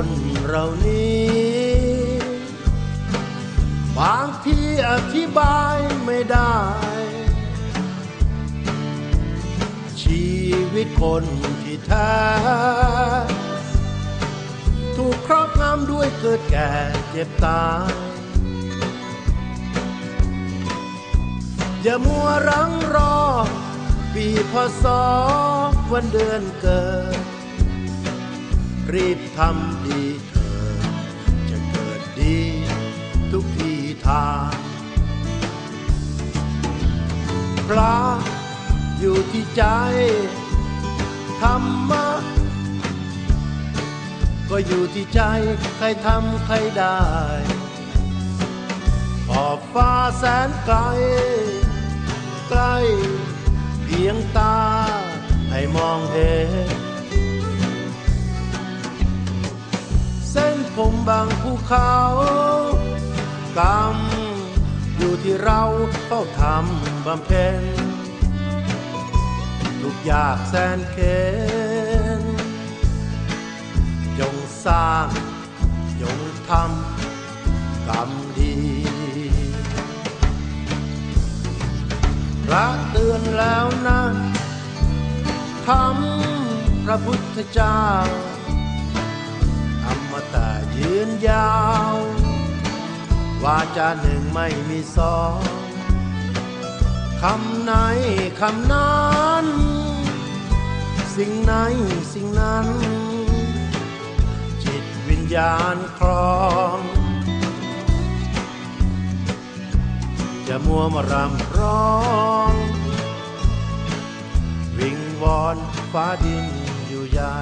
คนเรานี้บางที่อธิบายไม่ได้ ชีวิตคนที่แท้ถูกครอบงำด้วยเกิดแก่เจ็บตายอย่ามัวรังรอปีพศวันเดือนเกิด รีบทำดีเถิดจะเกิดดีทุกทีทางพระอยู่ที่ใจ ธรรมะ ก็อยู่ที่ใจ ใครทำใครได้ขอบฟ้าแสนไกล ใกล้เพียงตาให้มองเห็น ผมบางภูเขากำอยู่ที่เราเฝ้าทำบำเพ็ญทุกอยากแสนเข็นจงสร้าง จงทำกรรมดี พระเตือนแล้วนะทำพระพุทธเจ้า ยืนยาววาจาหนึ่งไม่มีสองคำไหนคำนั้น สิ่งไหนสิ่งนั้น จิตวิญญาณครอง จะมัวมารำร้อง วิงวอนฟ้าดินอยู่ยา